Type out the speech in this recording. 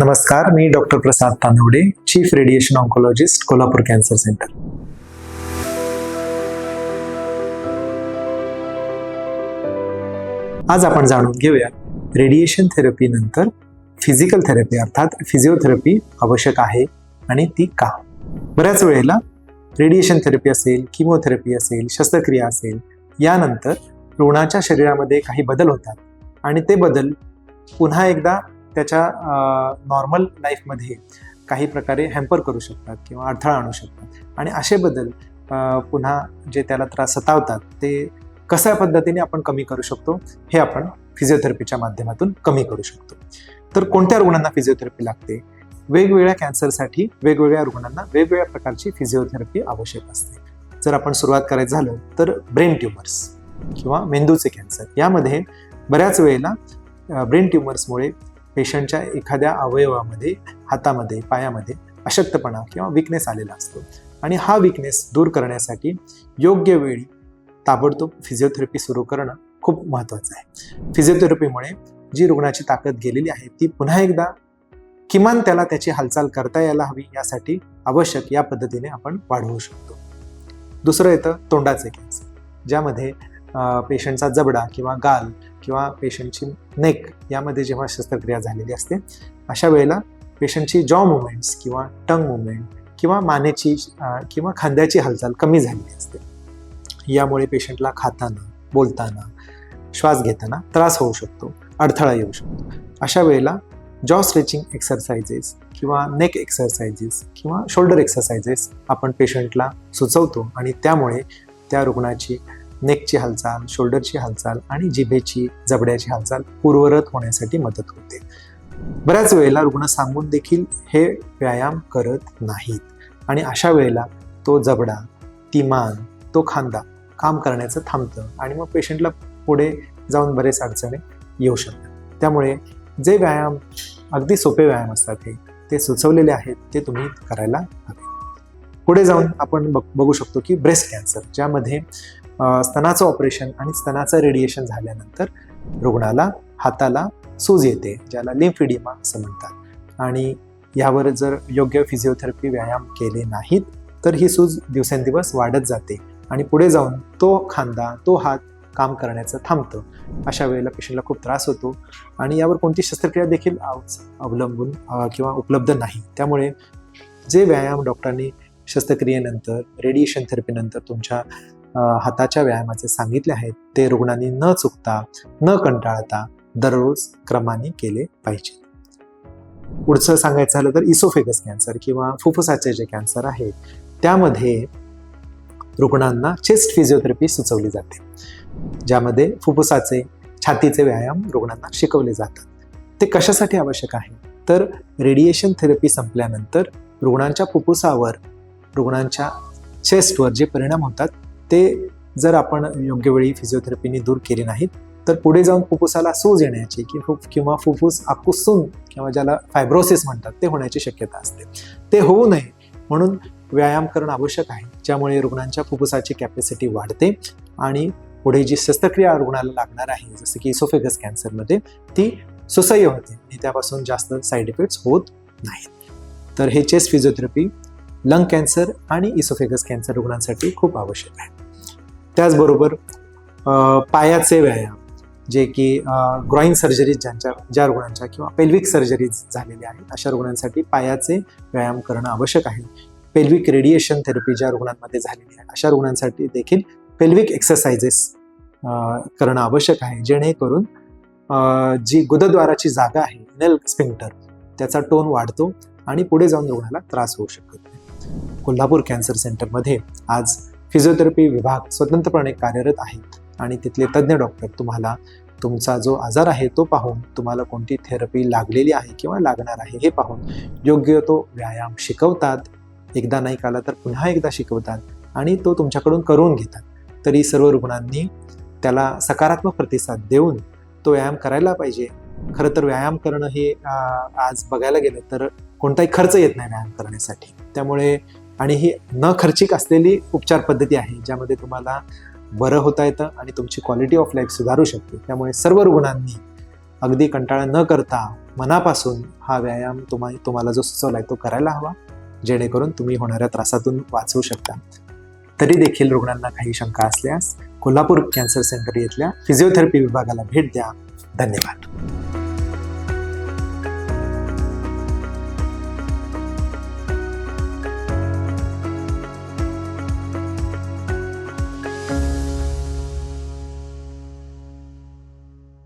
नमस्कार मी doctor Prasad Tanawade chief radiation oncologist Kolhapur cancer centre आज आपण जाणून घेऊया रेडिएशन थेरपी नंतर फिजिकल थेरपी अर्थात फिजिओथेरपी आवश्यक आहे आणि ती का? बऱ्याच वेळेला रेडिएशन थेरपी असेल किमोथेरपी असेल शस्त्रक्रिया असेल यानंतर रुग्णाच्या शरीरामध्ये काही बदल होतात आणि ते बदल पुन्हा एकदा त्याच्या नॉर्मल लाईफमध्ये काही प्रकारे हॅम्पर करू शकतात किंवा अडथळा आणू शकतात. आणि असे बदल पुन्हा जे त्याला त्रास सतावतात ते कशा पद्धतीने आपण कमी करू शकतो हे आपण फिजिओथेरपीच्या माध्यमातून कमी करू शकतो. तर कोणत्या रुग्णांना फिजिओथेरपी लागते? वेगवेगळ्या कॅन्सरसाठी वेगवेगळ्या रुग्णांना वेगवेगळ्या प्रकारची फिजिओथेरपी आवश्यक असते. जर आपण सुरुवात करायचं झालं तर ब्रेन ट्युमर्स किंवा मेंदूचे कॅन्सर यामध्ये बऱ्याच वेळेला ब्रेन ट्युमर्समुळे पेशंटच्या एखाद्या अवयवामध्ये हातामध्ये पायामध्ये अशक्तपणा किंवा विकनेस आलेला असतो. आणि हा विकनेस दूर करण्यासाठी योग्य वेळी ताबडतोब फिजिओथेरपी सुरू करणं खूप महत्त्वाचं आहे. फिजिओथेरपीमुळे जी रुग्णाची ताकद गेलेली आहे ती पुन्हा एकदा किमान त्याला त्याची हालचाल करता यायला हवी यासाठी आवश्यक या पद्धतीने आपण वाढवू शकतो. दुसरं येतं तोंडाचे कॅन्सर ज्यामध्ये पेशंटचा जबडा किंवा गाल किंवा पेशंटची नेक यामध्ये जेव्हा शस्त्रक्रिया झालेली असते अशा वेळेला पेशंटची जॉ मुवमेंट्स किंवा टंग मुवमेंट किंवा मानेची किंवा खांद्याची हालचाल कमी झालेली असते. यामुळे पेशंटला खाताना बोलताना श्वास घेताना त्रास होऊ शकतो अडथळा येऊ शकतो. अशा वेळेला जॉ स्ट्रेचिंग एक्सरसाइजेस किंवा नेक एक्सरसाइजेस किंवा शोल्डर एक्सरसाइजेस आपण पेशंटला सुचवतो आणि त्यामुळे त्या रुग्णाची नेकची हालचाल शोल्डरची हालचाल आणि जिभेची जबड्याची हालचाल पूर्वरत होण्यासाठी मदत होते. बऱ्याच वेळेला रुग्ण सांगून देखील हे व्यायाम करत नाहीत. आणि अशा वेळेला तो जबडा ती मान तो खांदा काम करण्याचं थांबतं आणि मग पेशंटला पुढे जाऊन बरेच अडचणी येऊ शकतात. त्यामुळे जे व्यायाम अगदी सोपे व्यायाम असतात हे ते सुचवलेले आहेत ते तुम्ही करायला हवे. पुढे जाऊन आपण बघ बघू शकतो की ब्रेस्ट कॅन्सर ज्यामध्ये स्तनाचं ऑपरेशन आणि स्तनाचं रेडिएशन झाल्यानंतर रुग्णाला हाताला सूज येते ज्याला लिम्फिडिमा असं म्हणतात. आणि यावर जर योग्य फिजिओथेरपी व्यायाम केले नाहीत तर ही सूज दिवसेंदिवस वाढत जाते आणि पुढे जाऊन तो खांदा तो हात काम करण्याचं थांबतं. अशा वेळेला पेशंटला खूप त्रास होतो आणि यावर कोणती शस्त्रक्रिया देखील अवलंबून किंवा उपलब्ध नाही. त्यामुळे जे व्यायाम डॉक्टरांनी शस्त्रक्रियेनंतर रेडिएशन थेरपीनंतर तुमच्या हाताच्या व्यायामाचे सांगितले आहेत ते रुग्णांनी न चुकता न कंटाळता दररोज क्रमाने केले पाहिजे. पुढचं सांगायचं झालं तर इसोफेगस कॅन्सर किंवा फुफ्फुसाचे जे कॅन्सर आहे त्यामध्ये रुग्णांना चेस्ट फिजिओथेरपी सुचवली जाते. ज्यामध्ये फुफ्फुसाचे छातीचे व्यायाम रुग्णांना शिकवले जातात. ते कशासाठी आवश्यक आहे? तर रेडिएशन थेरपी संपल्यानंतर रुग्णांच्या फुफ्फुसावर रुग्णांच्या चेस्टवर जे परिणाम होतात ते जर आपण योग्य वेळी फिजिओथेरपीने दूर केले नाहीत तर पुढे जाऊन फुफ्फुसाला सूज येण्याची कि फुफ किंवा फुफ्फुस आकुसून किंवा ज्याला फायब्रोसिस म्हणतात ते होण्याची शक्यता असते. ते होऊ नये म्हणून व्यायाम करणं आवश्यक आहे ज्यामुळे रुग्णांच्या फुफ्फुसाची कॅपॅसिटी वाढते आणि पुढे जी शस्त्रक्रिया रुग्णाला लागणार आहे जसं की इसोफेगस कॅन्सरमध्ये ती सुसह्य होते आणि त्यापासून जास्त साईड इफेक्ट्स होत नाहीत. तर हे चेस्ट फिजिओथेरपी लंग कॅन्सर आणि इसोफेगस कॅन्सर रुग्णांसाठी खूप आवश्यक आहे. त्याचबरोबर पायाचे व्यायाम जे की ग्रॉईन सर्जरीज ज्यांच्या ज्या रुग्णांच्या किंवा पेल्विक सर्जरीज झालेल्या आहेत अशा रुग्णांसाठी पायाचे व्यायाम करणं आवश्यक आहे. पेल्विक रेडिएशन थेरपी ज्या रुग्णांमध्ये झालेली आहे अशा रुग्णांसाठी देखील पेल्विक एक्सरसाइजेस करणं आवश्यक आहे. जेणेकरून जी गुदद्वाराची जागा आहे नेल स्पिंक्टर त्याचा टोन वाढतो आणि पुढे जाऊन रुग्णाला त्रास होऊ शकत नाही. कोल्हापूर कॅन्सर सेंटरमध्ये आज फिजिओथेरपी विभाग स्वतंत्रपणे कार्यरत आहेत आणि तिथले तज्ज्ञ डॉक्टर तुम्हाला तुमचा जो आजार आहे तो पाहून तुम्हाला कोणती थेरपी लागलेली आहे किंवा लागणार आहे हे पाहून योग्य तो व्यायाम शिकवतात. एकदा नाही काला तर पुन्हा एकदा शिकवतात आणि तो तुमच्याकडून करून घेतात. तरी सर्व रुग्णांनी त्याला सकारात्मक प्रतिसाद देऊन तो व्यायाम करायला पाहिजे. खरं तर व्यायाम करणं हे आज बघायला गेलं तर कोणताही खर्च येत नाही व्यायाम करण्यासाठी. त्यामुळे आणि ही न खर्चिक असलेली उपचार पद्धती आहे ज्यामध्ये तुम्हाला बरं होता येतं आणि तुमची क्वालिटी ऑफ लाईफ सुधारू शकते. त्यामुळे सर्व रुग्णांनी अगदी कंटाळा न करता मनापासून हा व्यायाम तुम्हा तुम्हाला जो सुचवला आहे तो करायला हवा जेणेकरून तुम्ही होणाऱ्या त्रासातून वाचवू शकता. तरी देखील रुग्णांना काही शंका असल्यास कोल्हापूर कॅन्सर सेंटर येथल्या फिजिओथेरपी विभागाला भेट द्या. धन्यवाद.